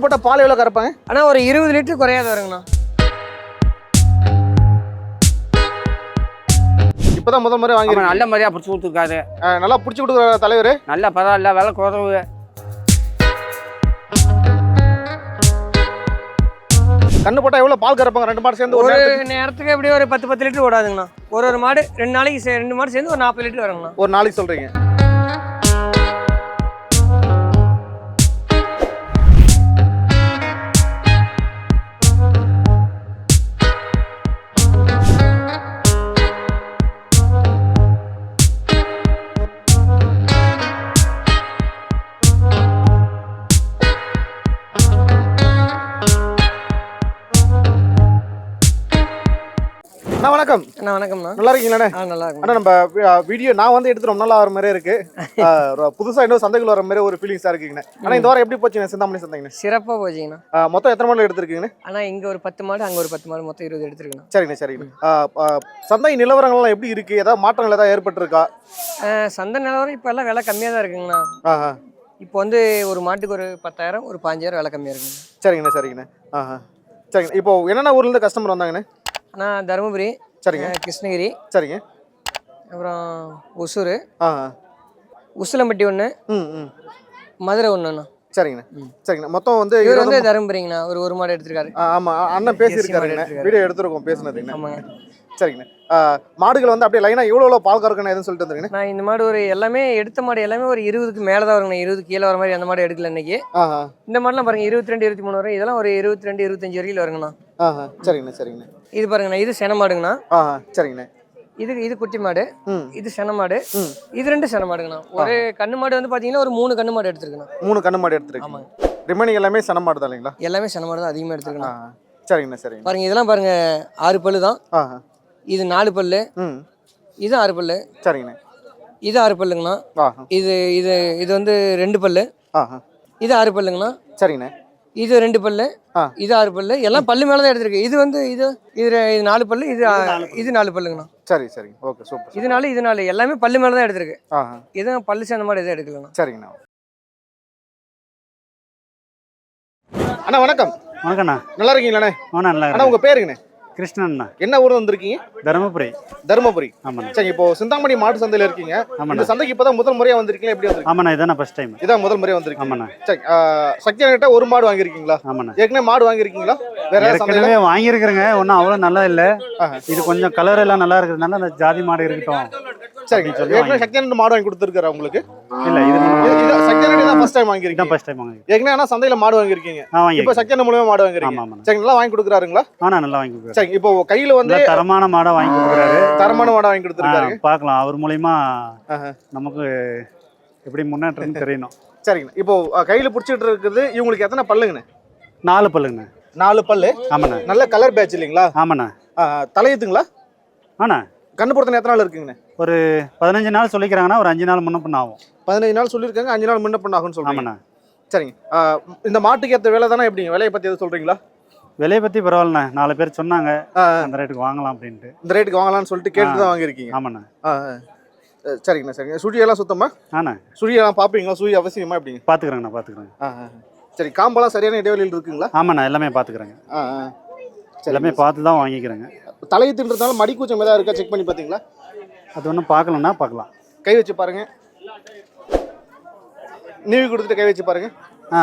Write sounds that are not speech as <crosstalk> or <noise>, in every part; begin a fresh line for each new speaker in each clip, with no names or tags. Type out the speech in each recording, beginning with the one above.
கண்ணு போட்டால் பால் எவ்வளோ கறப்பாங்க?
ஆனால் ஒரு இருபது லிட்டர் குறையாத வருங்கண்ணா
இப்போதான் முதல் முறை வாங்கி
நல்ல மாதிரியா பிடிச்சி கொடுத்துருக்காரு.
நல்லா பிடிச்சி கொடுக்குற தலைவர்?
நல்ல பரவாயில்ல விலை குறவு.
கண்ணு போட்டால் எவ்வளோ பால் கறப்பாங்க? ரெண்டு மாடு சேர்ந்து ஒரு நேரத்துக்கு?
எப்படியும் ஒரு பத்து பத்து லிட்டர் ஓடாதுங்கண்ணா. ஒரு ஒரு மாடு ரெண்டு நாளைக்கு ரெண்டு மாடு சேர்ந்து ஒரு நாற்பது லிட்டர் வருங்கண்ணா.
ஒரு நாளைக்கு சொல்கிறீங்க அண்ணா
வணக்கம்ண்ணா.
நல்லா இருக்கீங்களாண்ணே
ஆ நல்லா இருக்கும்
அண்ணா நம்ம வீடியோ நான் வந்து எடுத்து ரொம்ப நாள் ஆகிற மாதிரியே இருக்கு. ஆஹ் ஒரு புதுசா இன்னும் சந்தைகள் வர மாதிரி ஒரு ஃபீலிங்ஸா இருக்குங்கண்ணே. ஆனா இந்த வாரம் எப்படி போச்சுங்க சிந்தாமணி சந்தைங்கண்ணே?
சிறப்பாக போச்சுங்கண்ணா.
மொத்தம் எத்தனை மாடல் எடுத்திருக்கீங்கண்ணே?
ஆனால் இங்கே ஒரு பத்து மாடு அங்கே ஒரு பத்து மாடு மொத்தம் இருபது எடுத்துருக்குண்ணா
சரிங்கண்ணே சரிங்கண்ணே. சந்தை நிலவரங்கள்லாம் எப்படி இருக்கு? ஏதாவது மாற்றங்கள் ஏதாவது ஏற்பட்டிருக்கா?
சந்தை நிலவரம் இப்போ எல்லாம் விலை கம்மியாக தான் இருக்குங்கண்ணா. இப்போ வந்து ஒரு மாட்டுக்கு ஒரு பத்தாயிரம் ஒரு பாஞ்சாயிரம் விலை கம்மியாக இருக்குங்க
சரிங்கண்ணே சரிங்கண்ணே. ஆஹா சரிங்க இப்போ என்னென்ன ஊர்ல இருந்து கஸ்டமர் வந்தாங்கண்ணே?
ஆனால் தருமபுரி.
சரிங்க.
கிருஷ்ணகிரி.
சரிங்க.
அப்புறம் ஒசூர்.
ஆஹா
உசிலம்பட்டி ஒன்று
ம் ம்.
மதுரை ஒன்றுண்ணா
சரிங்கண்ணே. சரிங்கண்ணே. மொத்தம் வந்து
இவர் வந்து தருமபுரிங்கண்ணா ஒரு ஒரு மாடு எடுத்திருக்காரு.
ஆ, ஆமா. அண்ணன் பேசியிருக்காருங்கண்ணே. வீடியோ எடுத்துருக்கோம் பேசுனதுங்கண்ணே
ஆமாங்க.
சரிங்கண்ணே. மாடுகள் வந்து அப்படியே லைனா எவ்வளோ எவ்வளோ பால் கறக்கணும் எதுன்னு சொல்லிட்டு வந்துருங்கண்ணே
நான் இந்த மாடு ஒரு எல்லாமே எடுத்த மாடு எல்லாமே ஒரு இருபதுக்கு மேலே தான் வருங்கண்ணா. இருபது கீழே வர மாதிரி அந்த மாடு எடுக்கல இன்னைக்கு. இந்த மாடலாம் பாருங்க இருபத்தி ரெண்டு இருபத்தி மூணு வரும் இதெல்லாம் ஒரு இருபத்தி ரெண்டு இருபத்தஞ்சு வரைக்கும் வருங்கண்ணா.
சரிங்கண்ணே சரிங்கண்ணே.
இது பாருங்கண்ணா இது சென மாடுங்கண்ணா.
சரிங்கண்ணே.
இது இது குட்டி மாடு. இது சென மாடு. இது ரெண்டு சென மாடுங்கண்ணா. ஒரு கண்ணு மாடு வந்து பார்த்தீங்கன்னா ஒரு மூணு கண்ணு மாடு எடுத்துருக்கணும்
மூணு கண்ணு மாடு எடுத்துருக்கீங்க.
ஆமாங்க.
ரிமைனிங் எல்லாமே சன மாடு தான் இல்லைங்களா?
எல்லாமே சென மாடு தான் அதிகமாக எடுத்துருக்கணும்.
சரிங்கண்ணே சரிங்கண்ணே.
பாருங்க இதெல்லாம் பாருங்க ஆறு பல்லு தான். இது நாலு பல்லு.
ம்.
இது ஆறு பல்லு.
சரிங்கண்ணே.
இது ஆறு பல்லுங்கண்ணா. இது இது இது வந்து ரெண்டு பல்லு. இது ஆறு பல்லுங்கண்ணா.
சரிங்கண்ணே.
இது ரெண்டு பல்லு.
ஆ.
இது ஆறு பல்லு. எல்லாம் பல்லு மேலே தான் எடுத்திருக்கு. இது வந்து இது இது இது நாலு பல்லு. இது இது நாலு பல்லுங்கண்ணா.
சரி சரிங்க. ஓகே சூப்பர்
இது நாலு இது நாலு. எல்லாமே பல்லு மேலே தான் எடுத்திருக்கு எதுவும் பல்லு சேர்ந்த மாதிரி எதுவும் எடுக்கலண்ணா.
சரிங்கண்ணா. அண்ணா வணக்கம்.
வணக்கண்ணா.
நல்லா இருக்கீங்களாண்ணே?
நல்லா
அண்ணா உங்க பேருங்கண்ணே.
கிருஷ்ணன்ண்ணா
என்ன ஊர்ல வந்திருக்கீங்க?
தருமபுரி.
தருமபுரி.
ஆமாண்ணா.
சரி இப்போ சிந்தாமணி மாட்டு சந்தையில இருக்கீங்க. இந்த
ஆமாண்ணா
சந்தைக்கு இப்பதான் முதல் முறையா வந்திருக்கீங்களா? எப்படி வந்திருக்கீங்க?
ஆமாண்ணா இதாண்ணா ஃபஸ்ட் டைம்
இதான் முதல் முறையா வந்திருக்கீங்க.
ஆமாண்ணா.
சரி சக்தி கிட்ட ஒரு மாடு வாங்கியிருக்கீங்களா?
ஆமாண்ணா.
ஏற்கனவே மாடு வாங்கியிருக்கீங்களா? வேற
ஏற்கனவே வாங்கியிருக்கிறேங்க. ஒன்றும் அவ்வளோ நல்லா இல்லை. இது கொஞ்சம் கலர் எல்லாம் நல்லா இருக்கிறதுனால அந்த ஜாதி மாடு இருக்கட்டும்.
சரிங்க
சொல்லி
ஏற்கனவே சக்தி மாடு வாங்கி கொடுத்துருக்காரு உங்களுக்கு?
இல்லை இது
தான் ஃபர்ஸ்ட் டைம்
இதான்
வாங்கியிருக்கீங்க?
ஃபஸ்ட் டைம் வாங்கி
ஏற்கனவே சந்தையில மாடு வாங்கியிருக்கீங்க?
ஆ
இப்போ சக்தி மூலமா மாடு வாங்கிருக்கீங்க சரி நல்லா வாங்கி கொடுக்குறாருங்களா?
ஆனா நல்லா வாங்கி கொடுக்குறாரு
சரி இப்போ கையில வந்து
தரமான மாடை வாங்கி கொடுக்குறாரு.
தரமான மாடு வாங்கி கொடுத்துருக்காரு.
பார்க்கலாம். அவர் மூலியமா. நமக்கு எப்படி முன்னேற்றம்னு <laughs> தெரியணும்.
சரிங்க. இப்போ கையில புடிச்சிட்டு இருக்குது. இவங்களுக்கு எத்தனை பல்லுங்கண்ணே?
நாலு பல்லுங்கண்ணா.
நாலு பல்லு.
ஆமாண்ணா.
நல்ல கலர் பேட்ச் இல்லைங்களா?
ஆமாண்ணா.
தலையுத்துங்களா
ஆண்ணா
கண்ணு எத்தனை நாள் இருக்குங்கண்ணே?
ஒரு பதினஞ்சு நாள் சொல்லிக்கிறாங்கன்னா ஒரு அஞ்சு நாள் முன்ன ஆகும்
பதினஞ்சு நாள் சொல்லியிருக்காங்க அஞ்சு நாள் முன்ன பண்ண ஆகும்னு சொல்றீங்க.
ஆமாண்ணா.
சரிங்க. இந்த மாட்டுக்கு ஏற்ற வேலை தானே எப்படிங்க? விலையை பத்தி எதுவும் சொல்றீங்களா?
விலையை பற்றி பரவாயில்லண்ணா. நாலு பேர் சொன்னாங்க அந்த ரேட்டுக்கு வாங்கலாம் அப்படின்ட்டு.
இந்த ரேட்டுக்கு வாங்கலாம்னு சொல்லிட்டு கேட்டு தான் வாங்கியிருக்கீங்க.
ஆமாண்ணா.
சரிங்கண்ணா சரிங்க. சுழியெல்லாம் சுத்தமா?
ஆண்ணா.
சுழியெல்லாம் பார்ப்பீங்களா? சுழி அவசியமா எப்படிங்க?
பார்த்துக்குறேங்கண்ணா பார்த்துக்குறேங்க.
சரி காம்பெல்லாம் சரியான இடைவெளியில் இருக்குங்களா?
ஆமாண்ணா எல்லாமே பார்த்துக்குறேங்க. எல்லாமே பார்த்து தான் வாங்கிக்கிறேங்க.
தலையத்துன்றதுனால மடி கூச்சம் ஏதாவது இருக்கா? செக் பண்ணி பார்த்தீங்களா?
அது ஒன்றும் பார்க்கலன்னா பார்க்கலாம்.
கை வச்சு பாருங்க. நீவி கொடுத்துட்டு கை வச்சு பாருங்க.
ஆ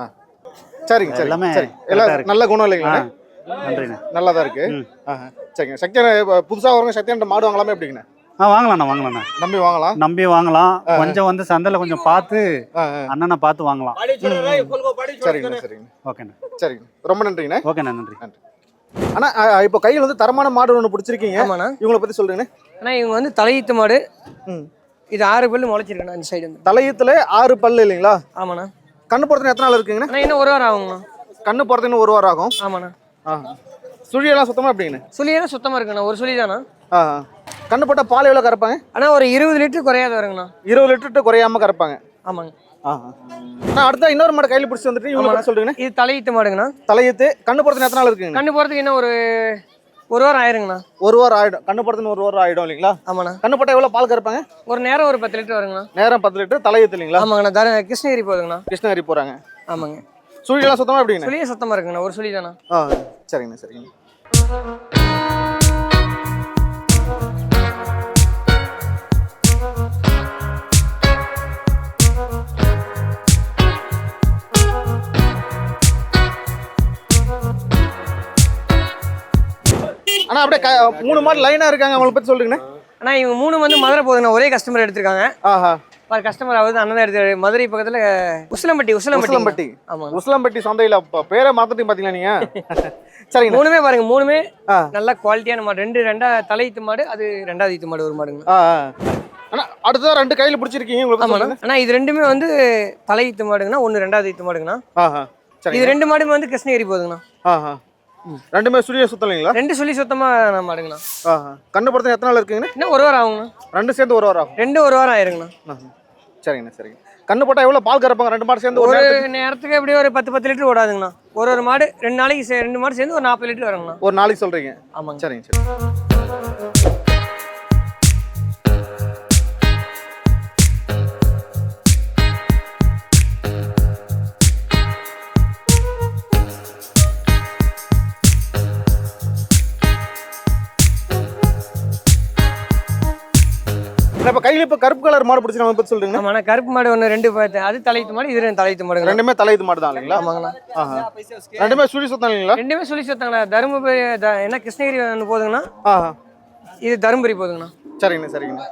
ஆ. சரிங்க சரி.
எல்லாமே
எல்லாம்
இருக்கு.
நல்ல குணம் இல்லைங்களா?
நன்றிண்ணா.
நல்லா தான் இருக்கு. சரிங்க. சக்தியான இப்ப புதுசா வரவங்க சக்தியான மாடு வாங்கலாமே எப்படிங்கண்ணா?
ஆ வாங்கலாண்ணா வாங்கலாண்ணா.
நம்பி வாங்கலாம்.
நம்பி வாங்கலாம். கொஞ்சம் வந்து சந்தையில் கொஞ்சம் பார்த்து. அண்ணனை பார்த்து வாங்கலாம்.
சரிங்கண்ணா சரிங்க
ஓகேண்ணா.
சரிங்க. ரொம்ப நன்றிங்கண்ணா.
ஓகேண்ணா நன்றி.
அண்ணா ஆ, இப்போ கையில் வந்து தரமான மாடு ஒன்று பிடிச்சிருக்கீங்க.
ஆமாண்ணா.
இவங்களை பத்தி சொல்றீங்கண்ணே
ஆனால் இவங்க வந்து தலையீத்து மாடு.
ம்.
இது ஆறு பல்லு முளைச்சிருக்கண்ணா இந்த சைடு வந்து.
தலையத்துல ஆறு பல்லு இல்லைங்களா?
ஆமாண்ணா.
கண்ணு பொறுத்தன எத்தனை நாள் இருக்குங்கண்ணா?
இன்னும் ஒரு வாரம் ஆகுங்கண்ணா.
கண்ணு பொறுத்தன ஒரு வாரம் ஆகும்.
ஆமாண்ணா.
ஆ. சுழியெல்லாம் சுத்தமா எப்படிங்கண்ணே?
சுழியெல்லாம் சுத்தமாக இருக்குண்ணா ஒரு சுழி தானா?
ஆ. கண்ணு போட்டா பால் எவ்வளோ கறப்பாங்க?
ஆனால் ஒரு இருபது லிட்டர் குறையாத வருங்கண்ணா.
இருபது லிட்டர் குறையாம கறப்பாங்க.
ஆமாங்க.
நான் அடுத்த இன்னொரு மாடு கையில பிடிச்சி வந்துட்டு இவங்களை பத்தி சொல்றீங்கண்ணே
இது தலையீத்து மாடுங்கண்ணா.
தலையத்து கண்ணு பொறுத்தன எத்தனை நாள் இருக்குங்க
கண்ணு போகிறதுக்கு இன்னும் ஒரு ஒரு வாரம் ஆயிருங்கண்ணா.
ஒரு வாரம் ஆயிடும். கண்ணு பொறுத்தன ஒரு வாரம் ஆயிடும் இல்லைங்களா?
ஆமாண்ணா.
கண்ணு போட்டா எவ்வளவு பால் கறப்பாங்க?
ஒரு நேரம் ஒரு பத்து லிட்டர் வருங்கண்ணா.
நேரம் பத்து லிட்டர் தலையத்து இல்லைங்களா?
ஆமாங்கண்ணா. தர கிருஷ்ணகிரி போகுதுங்கண்ணா.
கிருஷ்ணகிரி போறாங்க.
ஆமாங்க.
சுழியெல்லாம் சுத்தமா எப்படிங்கண்ணே?
சுழியே சுத்தமாக இருக்குங்கண்ணா. ஒரு சுழி தானே?
சரிங்கண்ணா சரிங்கண்ணா. அண்ணா அப்படியே மூணு மாடு லைனா இருக்காங்க அவங்கள பத்தி சொல்லுங்கண்ணே.
அண்ணா இவங்க மூணு வந்து மதுரை போகுதுண்ணா ஒரே கஸ்டமர் எடுத்திருக்காங்க.
ஆஹா.
பாரு கஸ்டமர் ஆகுது அண்ணன் எடுத்து மதுரை பக்கத்தில் உசிலம்பட்டி உசிலம்பட்டி.
உசிலம்பட்டி.
ஆமாம்
உசிலம்பட்டி சந்தையில பேரை மாத்திட்டு பாத்தீங்களா நீங்க? <laughs> சரிங்கண்ணா.
மூணுமே பாருங்க மூணுமே. நல்ல குவாலிட்டியான மாடு. ரெண்டு ரெண்டா தலையீத்து மாடு அது ரெண்டாவது ஈத்து மாடு ஒரு மாடுங்க.
ஆ ஆ. அண்ணா அடுத்ததா ரெண்டு கையில பிடிச்சிருக்கீங்க உங்களுக்கு
அண்ணா இது ரெண்டுமே வந்து தலையீத்து மாடுங்கண்ணா ஒன்று ரெண்டாவது ஈத்து மாடுங்கண்ணா. இது ரெண்டு மாடுமே வந்து கிருஷ்ணகிரி போகுதுங்கண்ணா.
ரெண்டுமே சூரிய சுத்தம் இல்லைங்களா
ரெண்டு சொல்லி சுத்தமாக மாடுங்கண்ணா
ஆஹா கண்ணு படத்துல எத்தனை நாள் இருக்குங்கண்ணா?
இன்னும் ஒரு வாரம் ஆகுங்கண்ணா.
ரெண்டு சேர்ந்து ஒரு வாரம் ஆகும்.
ரெண்டு ஒரு வாரம் ஆயிருங்கண்ணா.
சரிங்கண்ணா சரிங்க கண்ணு போட்டா எவ்வளவு? பால் கறப்பாங்க ரெண்டு மாடு சேர்ந்து ஒரு நேரத்துக்கு?
எப்படியும் ஒரு பத்து பத்து லிட்டர் ஓடாதுங்கண்ணா. ஒரு ஒரு மாடு ரெண்டு நாளைக்கு ரெண்டு மாடு சேர்ந்து ஒரு நாற்பது லிட்டர் வருங்கண்ணா.
ஒரு நாளைக்கு சொல்றீங்க.
ஆமாங்க.
சரிங்க சரி இப்ப கையில இப்ப கருப்பு கலர் மாடு பிடிச்சி நம்ம பத்தி சொல்றீங்க
ஆமாண்ணா கருப்பு மாடு ஒன்று ரெண்டு பார்த்து அது தலையீத்து மாடு இது ரெண்டு தலையீத்து மாடுங்க
ரெண்டுமே தலையுது மாடு தான் இல்லைங்களா?
ஆமாங்கண்ணா.
ரெண்டுமே சூரிய சுத்தம் இல்லைங்களா?
ரெண்டுமே சொல்லி சுத்தாங்கண்ணா. தருமபுரி என்ன கிருஷ்ணகிரி ஒன்று போகுதுங்கண்ணா
ஆஹா.
இது தருமபுரி போகுதுங்கண்ணா
சரிங்கண்ணா சரிங்கண்ணா.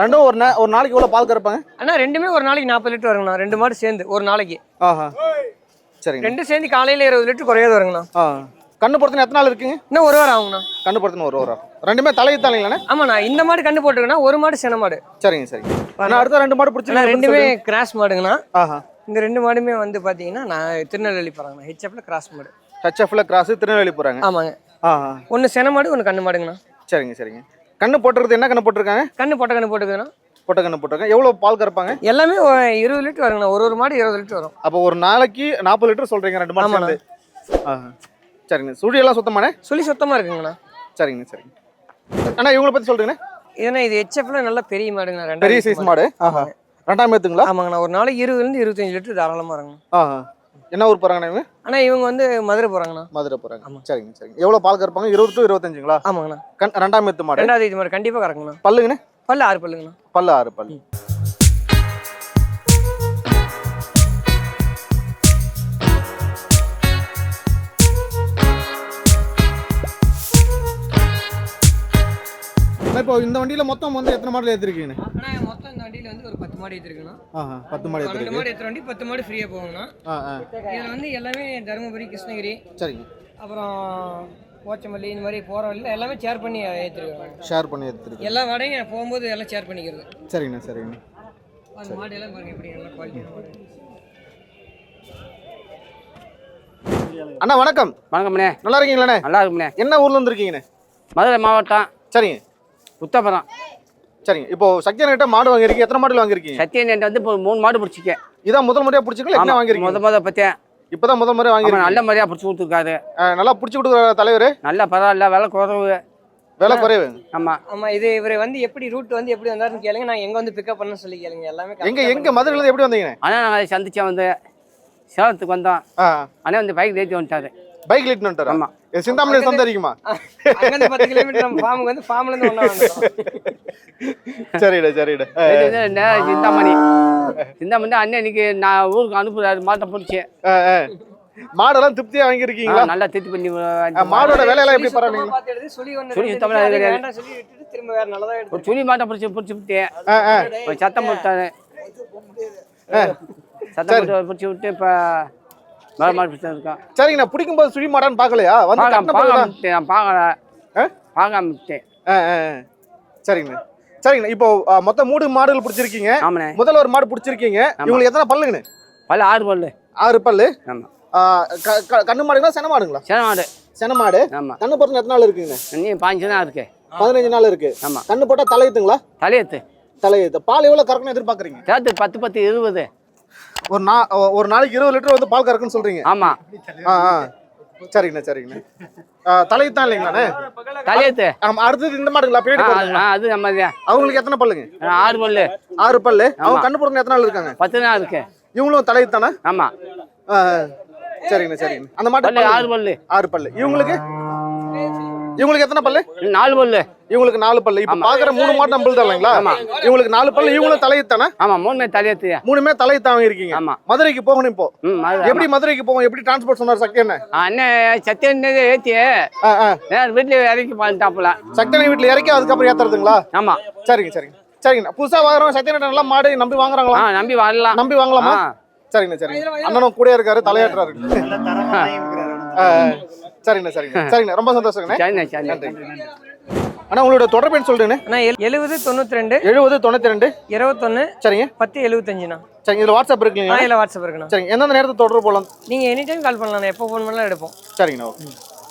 ரெண்டும் ஒரு ஒரு நாளைக்கு எவ்வளவு பால் கறப்பாங்க?
அண்ணா ரெண்டுமே ஒரு நாளைக்கு நாற்பது லிட்டர் வருங்கண்ணா. ரெண்டு மாடு சேர்ந்து ஒரு நாளைக்கு.
ஆஹா. சரிங்க
ரெண்டும் சேர்ந்து காலையில் இருபது லிட்டர் குறையாது வருங்கண்ணா.
கண்ணு பொறுத்தன எத்தனை நாள் இருக்குங்க?
இன்னும் ஒரு வாரம் ஆகுங்கண்ணா.
கண்ணு பொறுத்தன ஒரு வாரம். ரெண்டுமே தலையுது இல்லைங்களாண்ணே?
ஆமாண்ணா இந்த மாடு கண்டு போட்டுருக்குண்ணா ஒரு மாடு சென மாடு.
சரிங்க சரிங்க. நான் அடுத்த ரெண்டு மாடு
அண்ணா
பிடிச்சி
ரெண்டுமே கிராஸ் மாடுங்கண்ணா.
ஆஹா.
இந்த ரெண்டு மாடுமே வந்து பார்த்தீங்கன்னா நான் திருநெல்வேலி போகிறாங்கண்ணா ஹெச்எஃப்ல கிராஸ் மாடு.
ஹெச்எஃப்ல கிராஸ் திருநெல்வேலி போறாங்க.
ஆமாங்க.
ஆஹா.
ஒன்று சென மாடு ஒன்று கண்ணு மாடுங்கண்ணா.
சரிங்க சரிங்க. கண்ணு போட்டுறது என்ன கண்ணு போட்டிருக்காங்க?
கண்ணு பொட்டை கண்ணு போட்டுக்குதுண்ணா
பொட்டை கண்ணு போட்டிருக்காங்க. எவ்வளவு பால் கறப்பாங்க?
எல்லாமே இருபது லிட்டர் வருங்கண்ணா. ஒரு ஒரு மாடு இருபது லிட்டர் வரும்.
அப்போ ஒரு நாளைக்கு நாற்பது லிட்டர் சொல்றீங்க ரெண்டு மாடு
ஆமாண்ணா.
சேர்ந்து ஆஹா சரிங்க சுழி
சுத்தமாக இருக்குங்கண்ணா.
சரிங்க சரிங்க. அண்ணா இவங்கள பத்தி சொல்றீங்க
ஏன்னா இது ஹெச்எஃப்ல நல்ல பெரிய மாடுங்கண்ணா ரெண்டாயிரம்
பெரிய சைஸ் மாடு. ஆஹா. ரெண்டாம் ஏத்துங்களா
ஆமாங்கண்ணா ஒரு நாளைக்கு இருபதுலேருந்து இருபத்தஞ்சு லிட்டர் தாராளமாக இருக்குங்க
ஆஹா. என்ன ஊர் போறாங்கண்ணா இவங்க?
ஆனால் இவங்க வந்து மதுரை போகிறாங்கண்ணா
மதுரை போறாங்க. சரிங்க சரிங்க. எவ்வளவு பால் கறப்பாங்க? இருபது டு இருபத்தஞ்சுங்களா?
ஆமாங்கண்ணா.
கண் ரெண்டாம் ஏத்து மாடு.
ரெண்டாவது இது மாடு கண்டிப்பாக கறக்குங்கண்ணா.
பல்லுங்கண்ணே?
பல்லு ஆறு பல்லுங்கண்ணா.
பல்லு ஆறு பல்லு. இப்போ இந்த வண்டியில மொத்தம் வந்து எத்தனை மாடல் ஏற்றிருக்கீங்க
ஆனால் மொத்தம் இந்த வண்டியில் வந்து ஒரு பத்து மாடு ஏற்றிருக்குண்ணா
ஆஹா பத்து மாடு
பன்னெண்டு மாடு ஏற்றுற வண்டி பத்து மாடு ஃப்ரீயாக
ஆ
இதில் வந்து எல்லாமே தருமபுரி கிருஷ்ணகிரி
சரிங்க.
அப்புறம் போச்சமல்லி இந்த மாதிரி போகிற வழியில் எல்லாமே ஷேர் பண்ணி ஏற்றிருக்காங்க
ஷேர் பண்ணி எடுத்துருக்கு
எல்லா மாடையும் போகும்போது எல்லாம் ஷேர் பண்ணிக்கிறது.
சரிங்கண்ணா சரிங்கண்ணா.
அந்த மாடு எல்லாம் பாருங்க எப்படி நல்லா குவாலிட்டியான மாடு.
அண்ணா வணக்கம்.
வணக்கம்ண்ணே.
நல்லா இருக்கீங்களாண்ணே?
நல்லா இருக்கும்ண்ணே.
என்ன ஊர்ல இருந்திருக்கீங்கண்ணே
மதுரை மாவட்டம்.
சரிங்க.
உத்தபுரம்
சரிங்க. இப்போ சக்தியான கிட்ட மாடு வாங்கிருக்கீங்க எத்தனை மாடுகள் வாங்கிருக்கீங்க
சத்தியன் வந்து இப்போ மூணு மாடு பிடிச்சிக்க
இதான் முதல் முறையா பிடிச்சிங்களா என்ன
முத
வாங்கிருக்கீங்க
முத பற்றியேன்
இப்பதான் முதல் முறையா
ஆமாம்
வாங்கிருக்கீங்க
நல்ல மாதிரியாக பிடிச்சி கொடுத்துருக்காரு.
நல்லா பிடிச்சி கொடுக்குற தலைவர்?
நல்லா பரவாயில்ல விலை குறவு.
விலை குறைவு.
ஆமாம்
ஆமாம் இது இவர் வந்து எப்படி ரூட் வந்து எப்படி வந்தாருன்னு கேளுங்க. நான் எங்கே வந்து பிக்கப் பண்ண சொல்லி கேளுங்க. எல்லாமே
எங்க எங்க மதுரையில இருந்து எப்படி வந்தீங்கண்ணே
ஆனால் நாங்கள் சந்திச்சேன் வந்து. சேலத்துக்கு வந்தோம்.
ஆ.
ஆனால் வந்து பைக் ஏற்றி வந்துட்டாரு.
பைக் லிட்டு வந்துட்டாரா?
ஆமா.
சிந்தாமணி சந்தை இருக்குமா
பத்து கிலோமீட்டர் நம்ம ஃபார்முக்கு வந்து ஃபார்ம்லேருந்து ஒன்றா வந்துட்டோம்
சரிடா சரிடா
சிந்தாமணி? சிந்தாமணி அண்ணன் இன்னைக்கு நான் ஊருக்கு அனுப்புறாரு மாட்டை பிடிச்சி.
ஆ, ஆ. மாடெல்லாம் திருப்தியா வாங்கியிருக்கீங்களா?
நல்லா திருத்தி பண்ணி
மாடோட விலையெல்லாம் எப்படி பரவாயில்லைங்க
பார்த்து எடுத்து சொல்லி ஒன்று
சொல்லி
ரெண்டு
சுத்தமா
அது
கிடையாது.
வேண்டாம் சொல்லி விட்டுட்டு திரும்ப வேற நல்லதா எடுத்து
ஒரு துணி மாட்டை பிடிச்சி பிடிச்சி விட்டு.
ஆ, ஆ.
ஒரு சத்தம் போட்டாரு. சத்தம் போட்டு பிடிச்சி விட்டு இப்போ வேலை மாடு பிடிச்சி இருக்கோம்
சரிங்கண்ணா பிடிக்கும் போது சுழி மாடான்னு பார்க்கலையா? வந்து
பார்க்காம
கட்டின பிறகுதான்.
பார்க்காம விட்டேன் நான் பார்க்கல.
ஆ?
பார்க்காம விட்டேன்.
ஆ, ஆ, ஆ. சரிங்கண்ணா. சரிங்கண்ணா இப்போ ஆ, மொத்தம் மூணு மாடுகள் பிடிச்சிருக்கீங்க.
ஆமாண்ணே.
முதல்ல ஒரு மாடு பிடிச்சிருக்கீங்க. இவங்களுக்கு எத்தனை பல்லுங்கண்ணே?
பல்ல ஆறு பல்லு.
ஆறு பல்லு?
ஆமாம்
ஆ, க- க- கண்ணு மாடுங்களா சென மாடுங்களா?
சின மாடு.
சென மாடு.
ஆமாம்
கண்ணு போட்டு எத்தனை நாள் இருக்குங்க
இன்னும் பாஞ்சு தான் இருக்கு.
பதினஞ்சு நாள் இருக்கு.
ஆமாம்
கண்ணு போட்டா தலையுத்துங்களா
தலையத்து
தலையுத்து பால் எவ்வளவு கறக்கணும் எதிர்பார்க்குறீங்க?
சேர்த்து பத்து பத்து இருபது.
ஒரு நா ஒரு நாளைக்கு இருபது லிட்டர் வந்து பால் கறக்குன்னு சொல்றீங்க.
ஆமாம்
ஆ ஆ. சரிங்கண்ணா சரிங்கண்ணா. ஆ, தலையுத்தான் இல்லைங்களாண்ணே?
தலையத்து
ஆமா அடுத்தது இந்த மாடுங்களா பின்னாடி
அது- நம்ம.
அவங்களுக்கு எத்தனை பல்லுங்க?
ஆறு பல்லு.
ஆறு பல்லு. அவங்க
ஆமா.
கண்ணு போடுறது எத்தனை நாள் இருக்காங்க?
பத்து தான் இருக்கு.
இவங்களும் தலையுத்தானே
ஆமாம்
ஆ, சரிங்கண்ணா சரிங்கண்ணா. அந்த மாட்டு
ஆறு பல்லு.
ஆறு பல்லு. இவங்களுக்கு? இவங்களுக்கு எத்தனை பல்லு?
நாலு பல்லு.
இவங்களுக்கு நாலு பல்லு. இப்ப. பாக்குற மூணு மாட்டு இல்லைங்களா?
ஆமா.
இவங்களுக்கு நாலு பல்லு இவங்களும் தலையத்தானே?
ஆமா மூணு தலையத்து
மூணுமே தலையத்தான் இருக்கீங்க.
ஆமா.
மதுரைக்கு போகணும் இப்போ. எப்படி மதுரைக்கு போவோம்? எப்படி டிரான்ஸ்போர்ட் சொன்னார் சக்தி என்ன
அண்ணன் சத்தியன் ஏத்தி.
ஆ, ஆ.
நேரம் வீட்டுல இறக்கி பண்ணிட்டாப்புல
சக்தியனை வீட்டுல இறக்கி அதுக்கப்புறம் ஏத்துறதுங்களா?
ஆமா.
சரிங்க சரிங்க. சரிங்கண்ணா. புதுசா வாங்குறவங்க சக்தியனை எல்லாம் மாடு நம்பி
ஆ
வாங்குறாங்களா
நம்பி வரலாம்
நம்பி வாங்கலாமா. சரிங்கண்ணா சரிங்க அண்ணனும் கூட இருக்காரு தலையாட்டுறாரு. சரிங்கண்ணா சரிங்கண்ணா. சரிங்கண்ணா. ரொம்ப சந்தோஷங்கண்ணே.
சரிண்ணே சரி
நன்றி. அண்ணா உங்களோட தொடர்பு எண் சொல்றேன்னு
அண்ணா எழு- எழுபது தொண்ணூற்றி ரெண்டு
எழுபது தொண்ணூத்தி ரெண்டு
இருபத்தொன்று
சரிங்க.
பத்து எழுபத்தஞ்சுண்ணா
சரிங்க இதுல வாட்ஸ்அப் இருக்குங்களா?
இல்லை வாட்ஸ்அப் இருக்குண்ணா.
சரிங்க எந்தெந்த நேரத்தை தொடர்பு போகலாம்
நீங்கள் எனி டைம் கால் பண்ணலாம் எப்போ ஃபோன் பண்ணாலும் எடுப்போம்.
சரிங்கண்ணா ஓகே.